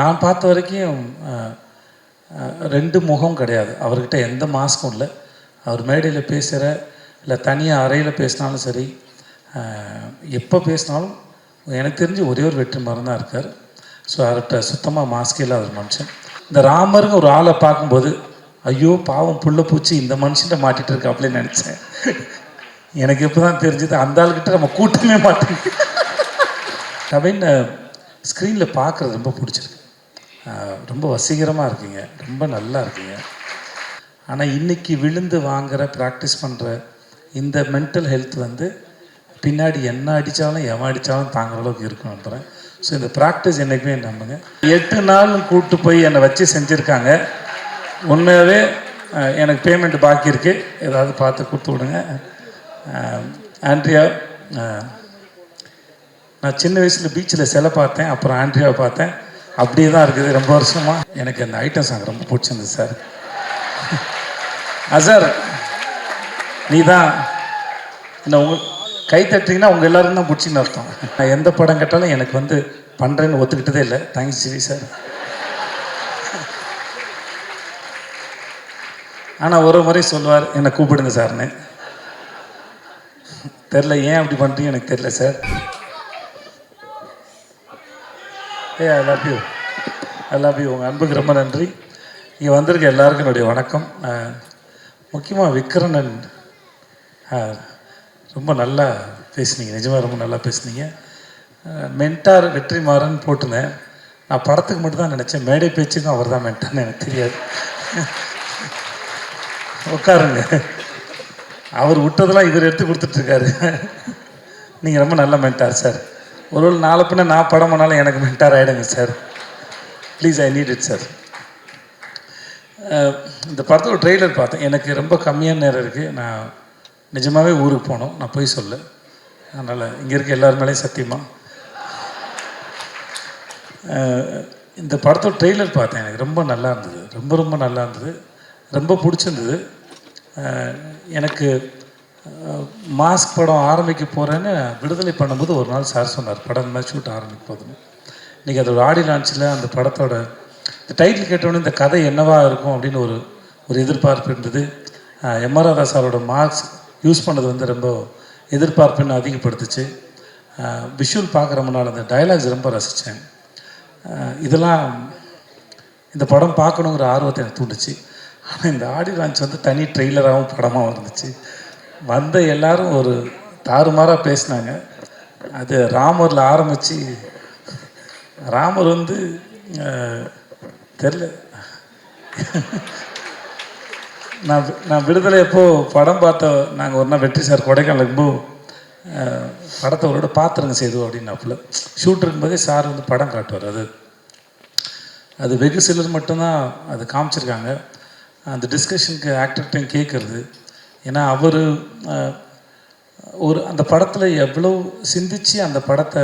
நான் பார்த்த வரைக்கும் ரெண்டு முகம் கிடையாது. அவர்கிட்ட எந்த மாஸ்க்கும் இல்லை. அவர் மேடையில் பேசுகிற இல்லை தனியாக அறையில் பேசினாலும் சரி எப்போ பேசினாலும் எனக்கு தெரிஞ்சு ஒரே ஒரு வெற்றி மரம் தான் இருக்கார். ஸோ அவர்கிட்ட சுத்தமாக மாஸ்கே இல்லாத ஒரு மனுஷன். இந்த ராமருங்க ஒரு ஆளை பார்க்கும்போது ஐயோ பாவம் புள்ள பூச்சி இந்த மனுஷன்ட்ட மாட்டிகிட்டு இருக்கா அப்படின்னு நினச்சேன். எனக்கு இப்போ தான் தெரிஞ்சது அந்த ஆளுக்கிட்ட நம்ம கூட்டமே மாட்டேங்குது கவின் ஸ்க்ரீனில் பார்க்குறது ரொம்ப பிடிச்சிருக்கு. ரொம்ப வசீகரமாக இருக்கீங்க. ரொம்ப நல்லா இருக்கீங்க. ஆனால் இன்னைக்கு விழுந்து வாங்குற ப்ராக்டிஸ் பண்ணுற இந்த மென்டல் ஹெல்த் வந்து பின்னாடி என்ன அடித்தாலும் எவன் அடித்தாலும் தாங்குற அளவுக்கு இருக்கும் ஸோ இந்த ப்ராக்டிஸ் என்றைக்குமே நம்புங்க. எட்டு நாள் கூப்பிட்டு போய் என்னை வச்சு செஞ்சுருக்காங்க. உண்மையாகவே எனக்கு பேமெண்ட் பாக்கி இருக்குது ஏதாவது பார்த்து கொடுத்து விடுங்க. ஆண்ட்ரியா நான் சின்ன வயசில் பீச்சில் சிலை பார்த்தேன். அப்புறம் ஆண்ட்ரியாவை பார்த்தேன். அப்படியே தான் இருக்குது. ரொம்ப வருஷமா எனக்கு அந்த ஐட்டம் சாங் ரொம்ப பிடிச்சிருந்தது சார். அசார் நீ தான் இந்த உங்க கை தட்டிங்கன்னா உங்கள் எல்லாரும் தான் பிடிச்சின்னு அர்த்தம். நான் எந்த படம் கேட்டாலும் எனக்கு வந்து பண்ணுறேன்னு ஒத்துக்கிட்டதே இல்லை. Thanks GV sir. ஆனால் ஒரு முறை சொல்லுவார் என்னை கூப்பிடுங்க சார்னு. தெரில ஏன் அப்படி பண்ணுறீங்க எனக்கு தெரில sir. A I love you I love you உங்கள் அன்புக்கு ரொம்ப நன்றி. இங்கே வந்திருக்க எல்லாருக்கும் என்னுடைய வணக்கம். முக்கியமாக விக்ரணன் ரொம்ப நல்லா பேசுனீங்க. நிஜமாக ரொம்ப நல்லா பேசுனீங்க. மென்டார் வெற்றிமாறன் போட்டிருந்தேன். நான் படத்துக்கு மட்டும் தான் நினச்சேன். மேடை பேச்சுக்கும் அவர் தான் மென்டார்னு எனக்கு தெரியாது. உட்காருங்க. அவர் விட்டதெல்லாம் இவர் எடுத்து கொடுத்துட்ருக்காரு நீங்கள் ரொம்ப நல்ல மென்டார் சார் ஒரு ஒருவேளை நாளை பின்ன நான் படம் பண்ணாலும் எனக்கு மென்டார் ஆகிடுங்க sir please I need it sir இந்த படத்தோட ட்ரெய்லர் பார்த்தேன். எனக்கு ரொம்ப கம்மியான நேரம் இருக்குது நான் நிஜமாகவே ஊருக்கு போனோம். நான் போய் சொல்ல அதனால் இங்கே இருக்க எல்லார் மேலேயும் சத்தியமாக இந்த படத்தோட ட்ரெய்லர் பார்த்தேன். எனக்கு ரொம்ப நல்லா இருந்தது. ரொம்ப ரொம்ப நல்லா இருந்தது. ரொம்ப பிடிச்சிருந்தது. எனக்கு மாஸ்க் படம் ஆரம்பிக்க போகிறேன்னு விடுதலை பண்ணும்போது ஒரு நாள் சார் சொன்னார் படம் இந்த மாதிரி ஷூட் ஆரம்பிக்க போதுன்னு இன்றைக்கி அதோட ஆடி லான்ச்சில் அந்த படத்தோட இந்த டைட்டில் கேட்டோன்னே இந்த கதை என்னவாக இருக்கும் அப்படின்னு ஒரு ஒரு எதிர்பார்ப்பு இருந்தது. எம்ஆர் ராதா சாரோட மார்க்ஸ் யூஸ் பண்ணது வந்து ரொம்ப எதிர்பார்ப்புன்னு அதிகப்படுத்துச்சு. விஷுவல் பார்க்குறமுனால அந்த டயலாக்ஸ் ரொம்ப ரசித்தேன் இதெல்லாம் இந்த படம் பார்க்கணுங்கிற ஆர்வத்தை எனக்கு தூண்டுச்சு. ஆனால் இந்த ஆடி லான்ச் வந்து தனி ட்ரெய்லராகவும் படமாகவும் இருந்துச்சு. வந்த எல்லாரும் ஒரு தாறுமாறாக பேசினாங்க. அது ராமரில் ஆரம்பித்து ராமர் வந்து தெரில. நான் நான் விடுதலை எப்போ படம் பார்த்த நாங்கள் ஒரு நாள் வெற்றி சார் கொடைக்கானலுக்கு இருக்கும்போது படத்தை ஒரு விட பார்த்துருங்க செய்து அப்படின்னாப்புல. ஷூட் இருக்கும்போதே சார் வந்து படம் காட்டுவார் அது. அது வெகு சிலர் மட்டும்தான் அது காமிச்சிருக்காங்க. அந்த டிஸ்கஷனுக்கு ஆக்டர்கிட்டையும் கேட்குறது ஏன்னா அவர் ஒரு அந்த படத்தில் எவ்வளோ சிந்திச்சு அந்த படத்தை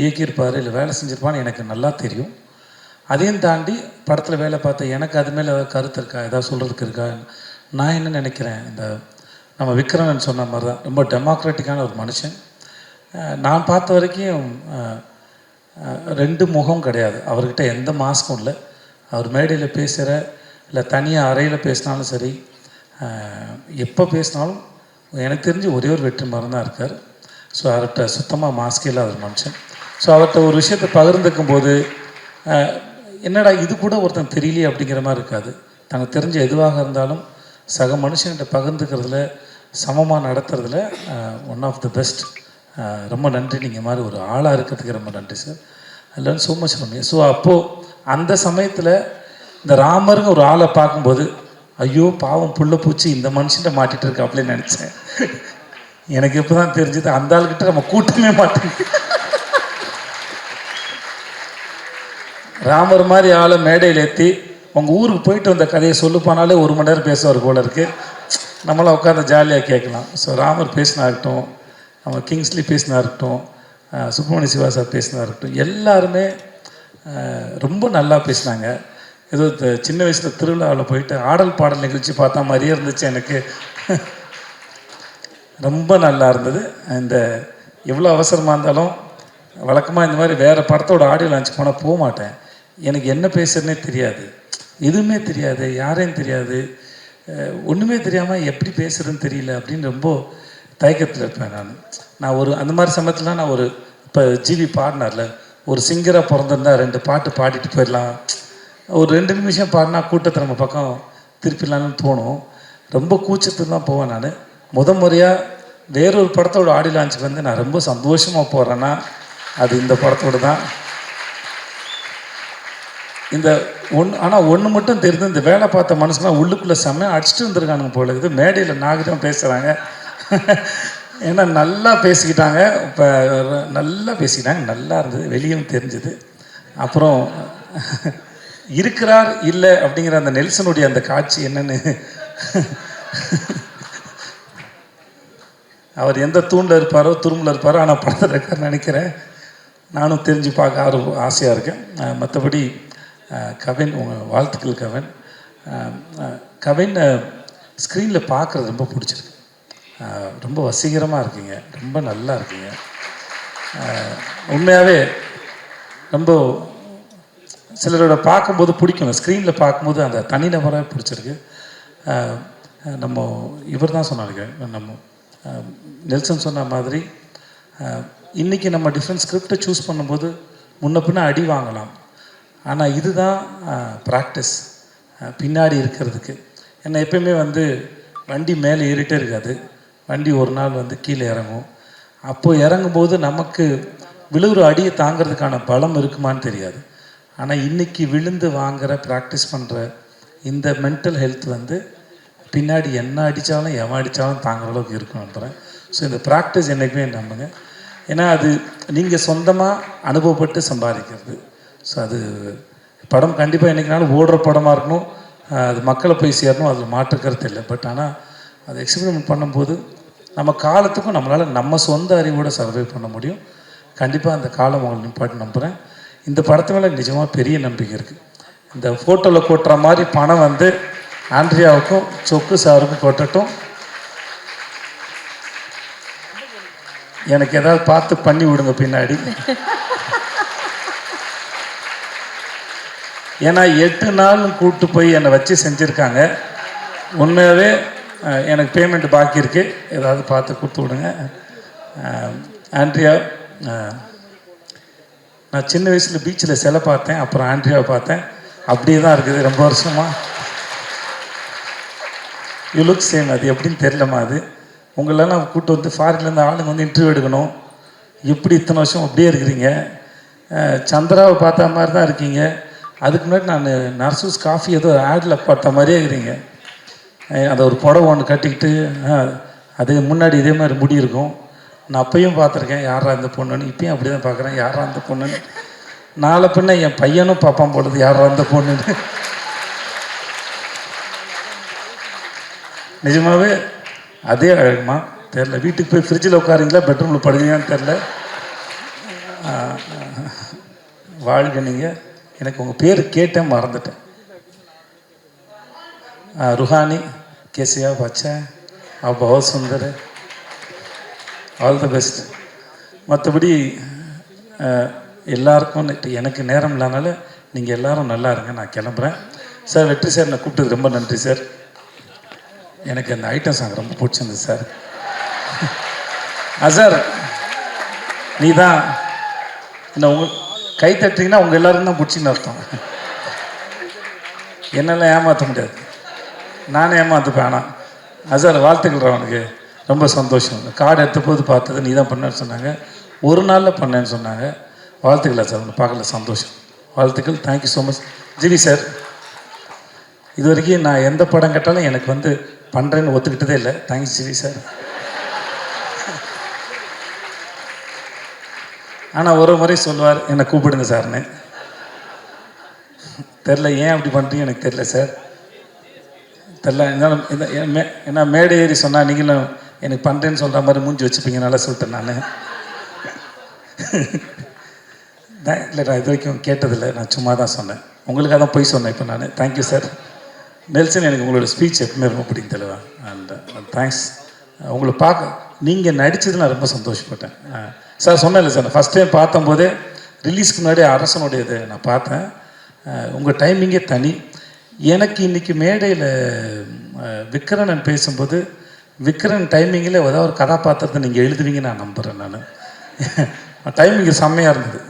இயக்கியிருப்பார் இல்லை வேலை செஞ்சுருப்பான்னு எனக்கு நல்லா தெரியும். அதையும் தாண்டி படத்தில் வேலை பார்த்த எனக்கு அது மேலே கருத்து இருக்கா? ஏதாவது சொல்கிறதுக்கு இருக்கா? நான் என்ன நினைக்கிறேன்? இந்த நம்ம விக்ரமன் சொன்ன மாதிரி தான் ரொம்ப டெமோக்ராட்டிக்கான ஒரு மனுஷன். நான் பார்த்த வரைக்கும் ரெண்டு முகம் கிடையாது. அவர்கிட்ட எந்த மாஸ்க்கும் இல்லை. அவர் மேடையில் பேசுகிற இல்லை தனியாக அறையில் பேசினாலும் சரி எப்போ பேசினாலும் எனக்கு தெரிஞ்சு ஒரே ஒரு வெற்றி மரம் தான் இருக்கார். ஸோ அவர்கிட்ட சுத்தமாக மாஸ்க் இல்லாத ஒரு மனுஷன். ஸோ அவர்கிட்ட ஒரு விஷயத்தை பகிர்ந்துக்கும் போது என்னடா இது கூட ஒருத்தன் தெரியலையே அப்படிங்கிற மாதிரி இருக்காது. தனக்கு தெரிஞ்ச எதுவாக இருந்தாலும் சக மனுஷன்கிட்ட பகிர்ந்துக்கிறதுல சமமாக நடத்துறதுல ஒன் ஆஃப் த பெஸ்ட் ரொம்ப நன்றி. நீங்கள் மாதிரி ஒரு ஆளாக இருக்கிறதுக்கு ரொம்ப நன்றி சார் அதில் ஸோ மச் ஸோ அப்போது அந்த சமயத்தில் இந்த ராமருங்க ஒரு ஆளை பார்க்கும்போது ஐயோ பாவம் புள்ள பூச்சி இந்த மனுஷன்ட்ட மாட்டிட்டு இருக்காப்லே நினச்சேன். எனக்கு இப்போ தான் தெரிஞ்சது அந்த ஆள்கிட்ட நம்ம கூட்டமே மாட்டேங்குது. ராமர் மாதிரி ஆளை மேடையில் ஏற்றி உங்கள் ஊருக்கு போயிட்டு வந்த கதையை சொல்லுப்பானாலே ஒரு மணி நேரம் பேசுவார் போல இருக்குது நம்மளாம் உட்காந்து ஜாலியாக கேட்கலாம். ஸோ ராமர் பேசினா இருக்கட்டும் நம்ம கிங்ஸ்லி பேசினா இருக்கட்டும் சுப்பிரமணிய சிவா சார் பேசினா இருக்கட்டும் எல்லாருமே ரொம்ப நல்லா பேசினாங்க. ஏதோ சின்ன வயசில் திருவிழாவில் போயிட்டு ஆடல் பாடல் நிகழ்ச்சி பார்த்தா மாதிரியே இருந்துச்சு எனக்கு. ரொம்ப நல்லா இருந்தது. இந்த எவ்வளோ அவசரமாக இருந்தாலும் வழக்கமாக இந்த மாதிரி வேறு படத்தோட ஆடியோ லான்ச் போனால் போக மாட்டேன். எனக்கு என்ன பேசுறதுனே தெரியாது. எதுவுமே தெரியாது யாரையும் தெரியாது. ஒன்றுமே தெரியாமல் எப்படி பேசுகிறதுன்னு தெரியல அப்படின்னு ரொம்ப தயக்கத்தில் இருப்பேன் நான். நான் ஒரு அந்த மாதிரி சமயத்தில் நான் ஒரு இப்போ ஜிவி பாடினார்ல ஒரு சிங்கராக பிறந்திருந்தா ரெண்டு பாட்டு பாடிட்டு போயிடலாம் ஒரு ரெண்டு நிமிஷம் பாடினா கூட்டத்தை நம்ம பக்கம் திருப்பிடலான்னு தோணும். ரொம்ப கூச்சத்துக்கு தான் போவேன் நான். முத முறையாக வேறொரு படத்தோட ஆடி லான்ச்சுக்கு வந்து நான் ரொம்ப சந்தோஷமாக போகிறேன்னா அது இந்த படத்தோடு தான். இந்த ஒன்று ஆனால் ஒன்று மட்டும் தெரிந்து இந்த வேலை பார்த்த மனுஷங்களாம் உள்ளுக்குள்ளே செம்மையாக அடிச்சுட்டு வந்திருக்கானுங்க போல இது மேடையில் நாகரிகம் பேசுகிறாங்க ஏன்னா நல்லா பேசிக்கிட்டாங்க. இப்போ நல்லா பேசிக்கிட்டாங்க. நல்லா இருந்தது. வெளியும் தெரிஞ்சுது. அப்புறம் இருக்கிறார் இல்லை அப்படிங்கிற அந்த நெல்சனுடைய அந்த காட்சி என்னன்னு? அவர் எந்த தூணில் இருப்பாரோ துரும்பில் இருப்பாரோ ஆனால் படத்தில் இருக்கார் நினைக்கிறேன். நானும் தெரிஞ்சு பார்க்க ஆர்வ ஆசையாக இருக்கேன். மற்றபடி கவின் உங்கள் வாழ்த்துக்கள் கவின். கவின் ஸ்க்ரீனில் பார்க்குறது ரொம்ப பிடிச்சிருக்கு. ரொம்ப வசீகரமாக இருக்கீங்க. ரொம்ப நல்லா இருக்கீங்க. உண்மையாகவே ரொம்ப சிலரோட பார்க்கும்போது பிடிக்கும் ஸ்க்ரீனில் பார்க்கும்போது அந்த தனிநபராக பிடிச்சிருக்கு. நம்ம இவர் தான் சொன்னாருங்க நம்ம நெல்சன் சொன்ன மாதிரி இன்னைக்கு நம்ம டிஃப்ரெண்ட் ஸ்கிரிப்டை சூஸ் பண்ணும்போது முன்ன பின்ன அடி வாங்கலாம். ஆனால் இதுதான் ப்ராக்டிஸ் பின்னாடி இருக்கிறதுக்கு. ஏன்னா எப்பயுமே வந்து வண்டி மேலே ஏறிட்டே இருக்காது. வண்டி ஒரு நாள் வந்து கீழே இறங்கும். அப்போது இறங்கும்போது நமக்கு விழுகிற அடியை தாங்கிறதுக்கான பலம் இருக்குமான்னு தெரியாது. ஆனால் இன்னைக்கு விழுந்து வாங்குற ப்ராக்டிஸ் பண்ணுற இந்த மென்டல் ஹெல்த் வந்து பின்னாடி என்ன அடித்தாலும் எவன் அடித்தாலும் தாங்குற அளவுக்கு இருக்கும் ஸோ இந்த ப்ராக்டிஸ் என்றைக்குமே நம்புங்க. ஏன்னா அது நீங்கள் சொந்தமாக அனுபவப்பட்டு சம்பாதிக்கிறது. ஸோ அது படம் கண்டிப்பாக என்றைக்குனாலும் ஓடுற படமாக இருக்கணும். அது மக்களை போய் சேரணும் அதில் மாற்றுக்கிறது இல்லை. பட் ஆனால் அது எக்ஸ்பெரிமெண்ட் பண்ணும்போது நம்ம காலத்துக்கும் நம்மளால் நம்ம சொந்த அறிவோட சர்வை பண்ண முடியும். கண்டிப்பாக அந்த காலம் உங்களை நிப்பாட்டு நம்புகிறேன் இந்த படத்து மேலே நிஜமாக பெரிய நம்பிக்கை இருக்குது இந்த ஃபோட்டோவில் கொட்டுற மாதிரி பணம் வந்து ஆண்ட்ரியாவுக்கும் சொக்கு சாருக்கும் கொட்டட்டும். எனக்கு ஏதாவது பார்த்து பண்ணி விடுங்க பின்னாடி. ஏன்னா எட்டு நாள் கூப்பிட்டு போய் என்னை வச்சு செஞ்சுருக்காங்க. உண்மையாகவே எனக்கு பேமெண்ட் பாக்கி இருக்குது ஏதாவது பார்த்து கொடுத்து விடுங்க. ஆண்ட்ரியா நான் சின்ன வயசில் பீச்சில் சிலை பார்த்தேன் அப்புறம் ஆண்ட்ரியாவை பார்த்தேன். அப்படியே தான் இருக்குது ரொம்ப வருஷமாக யூ லுக் சேம் அது எப்படின்னு தெரியலம்மா அது. உங்களெல்லாம் கூப்பிட்டு வந்து ஃபாரின்லேருந்து ஆளுங்க வந்து இன்டர்வியூ எடுக்கணும். எப்படி இத்தனை வருஷம் அப்படியே இருக்கிறீங்க. சந்திராவை பார்த்த மாதிரி தான் இருக்கீங்க. அதுக்கு முன்னாடி நான் நர்சூஸ் காஃபி ஏதோ ஆடில் பார்த்த மாதிரியே இருக்கிறீங்க. அதை ஒரு புடவை ஒன்று கட்டிக்கிட்டு அதுக்கு அது முன்னாடி இதே மாதிரி முடி இருக்கும். நான் அப்பையும் பார்த்துருக்கேன் யாரா இந்த பொண்ணுன்னு. இப்பயும் அப்படி தான் பார்க்குறேன் யாரா இந்த பொண்ணுன்னு. நாளை பின்ன என் பையனும் பார்ப்பான் போடுது யாரா இந்த பொண்ணுன்னு. நிஜமாகவே அதே அழகுமா? தெரில வீட்டுக்கு போய் ஃப்ரிட்ஜில் உட்காருங்களா பெட்ரூமில் படுவீங்கன்னு தெரில வாழ்க நீங்கள் எனக்கு உங்கள் பேர் கேட்டேன் மறந்துட்டேன். ருஹானி கேசியா பச்சை ஆ சுந்தர் ஆல் த பெஸ்ட் மற்றபடி எல்லாருக்கும் எனக்கு நேரம் இல்லாதனால நீங்கள் எல்லாரும் நல்லா இருங்க நான் கிளம்புறேன். சார் வெற்றி சார் நான் கூப்பிட்டது ரொம்ப நன்றி சார். எனக்கு அந்த ஐட்டம் சாங் ரொம்ப பிடிச்சிருந்தது சார். அசார் நீ தான் இந்த உங்க கை தட்டிங்கன்னா உங்கள் எல்லோரும் தான் பிடிச்சின்னு அர்த்தம். என்னெல்லாம் ஏமாற்ற முடியாது. நானே ஏமாற்றுப்பேன் ஆனால் அசார் வாழ்த்துக்கள் அவனுக்கு ரொம்ப சந்தோஷம். கார்டு எடுத்த போது பார்த்தது நீ தான் பண்ணேன்னு சொன்னாங்க. ஒரு நாளில் பண்ணேன்னு சொன்னாங்க. வாழ்த்துக்கள் சார் ஒன்று பார்க்கல சந்தோஷம். வாழ்த்துக்கள் thank you so much GV sir இது வரைக்கும் நான் எந்த படம் கேட்டாலும் எனக்கு வந்து பண்ணுறேன்னு ஒத்துக்கிட்டதே இல்லை. Thanks GV sir. ஆனால் ஒரு முறை சொல்லுவார் என்னை கூப்பிடுங்க சார்னு. தெரில ஏன் அப்படி பண்ணுறீங்க எனக்கு தெரில சார். தெரில இருந்தாலும் இந்த மே ஏன்னா மேடை ஏறி சொன்னால் நீங்களும் எனக்கு பண்ணுறேன்னு சொல்கிற மாதிரி மூஞ்சி வச்சுப்பீங்க நல்லா சொல்லிட்டேன் நான். நான் இல்லை நான் இது வரைக்கும் கேட்டதில்லை. நான் சும்மா தான் சொன்னேன். உங்களுக்காக தான் போய் சொன்னேன் இப்போ நான். தேங்க்யூ சார் நெல்சன் எனக்கு உங்களோட ஸ்பீச் எப்பவுமே ரொம்ப பிடிக்கும் தெளிவா அண்ட் தேங்க்ஸ் உங்களை பார்க்க நீங்கள் நடித்தது நான் ரொம்ப சந்தோஷப்பட்டேன். சார் சொன்னேன்ல சார் ஃபஸ்ட் டைம் பார்த்தம்போதே ரிலீஸ்க்கு முன்னாடி அரசனுடைய இதை நான் பார்த்தேன். உங்கள் டைமிங்கே தனி. எனக்கு இன்னைக்கு மேடையில் விக்ரணன் பேசும்போது விக்ரன் டைமிங்கில் ஏதாவது ஒரு கதாபாத்திரத்தை நீங்கள் எழுதுவீங்க நான் நம்புகிறேன் நான். டைமிங் செம்மையாக இருந்தது.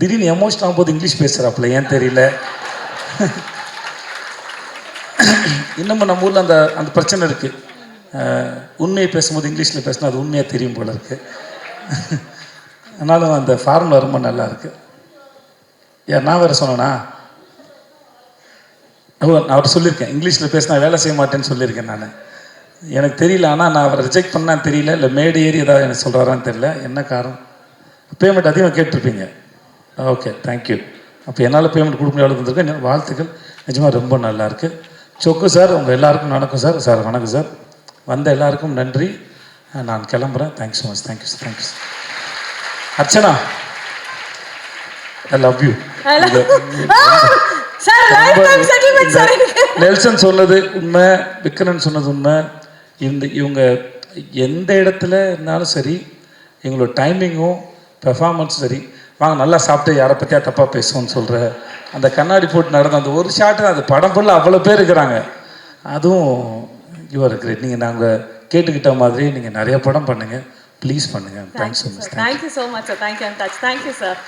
திடீர்னு எமோஷன் ஆகும்போது இங்கிலீஷ் பேசுகிறாப்புல ஏன் தெரியல? இன்னமும் நம்ம ஊரில் அந்த அந்த பிரச்சனை இருக்குது உண்மையை பேசும்போது இங்கிலீஷில் பேசினா அது உண்மையாக தெரியும் போல இருக்குது ஆனாலும் அந்த ஃபார்முலா ரொம்ப நல்லா இருக்கு. நான் வேறு சொன்னேன்னா நான் அவர் சொல்லியிருக்கேன். இங்கிலீஷில் பேசினா வேலை செய்ய மாட்டேன்னு சொல்லியிருக்கேன் நான். எனக்கு தெரியல ஆனால் நான் அவரை ரிஜெக்ட் பண்ணான்னு தெரியல இல்லை மேடு ஏறி ஏதாவது எனக்கு சொல்கிறாரான்னு தெரியல. என்ன காரணம்? பேமெண்ட் அதிகமாக கேட்டிருப்பீங்க. ஓகே தேங்க்யூ அப்போ என்னால் பேமெண்ட் கொடுக்க முடியாது வந்திருக்கேன் வாழ்த்துக்கள். நிஜமாக ரொம்ப நல்லா இருக்கு. சொக்கு சார் உங்கள் எல்லாருக்கும் வணக்கம் சார் சார் வணக்கம் சார் வந்த எல்லாருக்கும் நன்றி. நான் கிளம்புறேன். Thanks so much thank you sir thank you sir Archana I love you Nelson சொன்னது உண்மை விக்ரன் சொன்னது உண்மை. இந்த இவங்க எந்த இடத்துல இருந்தாலும் சரி இவங்களோட டைமிங்கும் பெர்ஃபார்மன்ஸ் சரி. வாங்க நல்லா சாப்பிட்டு யாரை பற்றியா தப்பாக பேசுவோம்னு சொல்கிற அந்த கண்ணாடி போட்டு நடந்த அந்த ஒரு ஷாட்டு அது படம் ஃபுல்லாக அவ்வளோ பேர் இருக்கிறாங்க. அதுவும் யூஆர் கிரேட் நீங்கள் நாங்கள் கேட்டுக்கிட்ட மாதிரி நீங்கள் நிறைய படம் பண்ணுங்கள் ப்ளீஸ் பண்ணுங்கள் thanks so much thank you so much sir thank you touch thank you sir